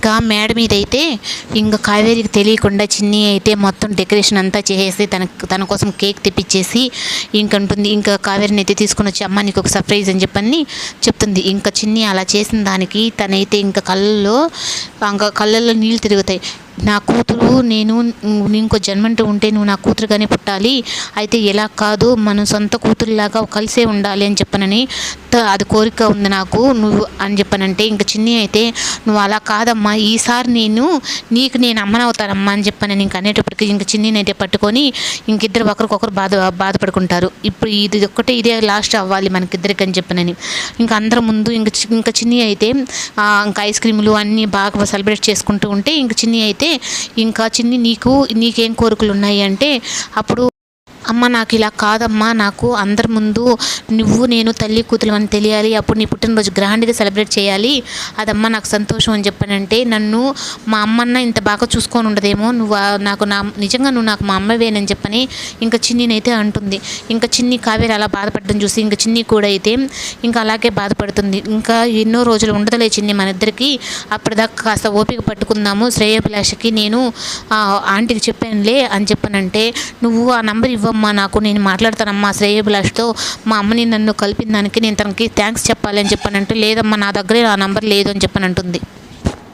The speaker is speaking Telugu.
ఇంకా మేడ మీద అయితే ఇంకా కావేరికి తెలియకుండా చిన్ని అయితే మొత్తం డెకరేషన్ అంతా చేసేసి తన తన కోసం కేక్ తెప్పించేసి ఇంక ఉంటుంది. ఇంకా కావేరిని అయితే తీసుకుని వచ్చి అమ్మ నీకు ఒక సర్ప్రైజ్ అని చెప్పని చెప్తుంది. ఇంకా చిన్ని అలా చేసిన దానికి తనైతే ఇంకా కళ్ళల్లో ఇంకా కళ్ళల్లో నీళ్ళు తిరుగుతాయి. నా కూతురు నేను ఇంకో జన్మంటూ ఉంటే నువ్వు నా కూతురుగానే పుట్టాలి. అయితే ఎలా కాదు మనం సొంత కూతురులాగా కలిసే ఉండాలి అని చెప్పనని త- అది కోరిక ఉంది నాకు. నువ్వు అని చెప్పనంటే ఇంకా చిన్ని అయితే నువ్వు అలా కాదమ్మా ఈసారి నేను నీకు నేను అమ్మనవుతానమ్మా అని చెప్పనని ఇంక అనేటప్పటికి ఇంక చిన్నిని అయితే పట్టుకొని ఇంకిద్దరు ఒకరికొకరు బాధ బాధపడుకుంటారు. ఇప్పుడు ఇది ఒక్కటే ఇదే లాస్ట్ అవ్వాలి మనకిద్దరికి అని చెప్పనని. ఇంకా అందరి ముందు ఇంక చి- ఇంకా చిన్ని అయితే ఇంకా ఐస్ క్రీములు అన్నీ బాగా సెలబ్రేట్ చేసుకుంటూ ఉంటే ఇంక చిన్ని అయితే ఇంకా చిన్ని నీకు నీకేం కోరికలు ఉన్నాయి అంటే అప్పుడు అమ్మ నాకు ఇలా కాదమ్మా నాకు అందరి ముందు నువ్వు నేను తల్లి కూతురు అని తెలియాలి. అప్పుడు నీ పుట్టినరోజు గ్రాండ్గా సెలబ్రేట్ చేయాలి. అదమ్మా నాకు సంతోషం అని చెప్పానంటే నన్ను మా అమ్మన్న ఇంత బాగా చూసుకొని ఉండదేమో. నువ్వు నాకు నా నిజంగా నువ్వు నాకు మా అమ్మవేనని చెప్పని ఇంకా చిన్నినైతే అంటుంది. ఇంకా చిన్ని కావేరి అలా బాధపడడం చూసి ఇంకా చిన్ని కూడా అయితే ఇంకా అలాగే బాధపడుతుంది. ఇంకా ఎన్నో రోజులు ఉండదులే చిన్ని మన ఇద్దరికి. అప్పటిదాకా కాస్త ఓపిక పట్టుకుందాము. శ్రేయోభిలాషకి నేను ఆంటీకి చెప్పానులే అని చెప్పనంటే నువ్వు ఆ నంబర్ ఇవ్వమ్మా నాకు నేను మాట్లాడతానమ్మా శ్రేయభిలాష్తో మా అమ్మని నన్ను కలిపిన దానికి నేను తనకి థ్యాంక్స్ చెప్పాలని చెప్పానంటే లేదమ్మా నా దగ్గరే ఆ నంబర్ లేదు అని చెప్పనంటుంది.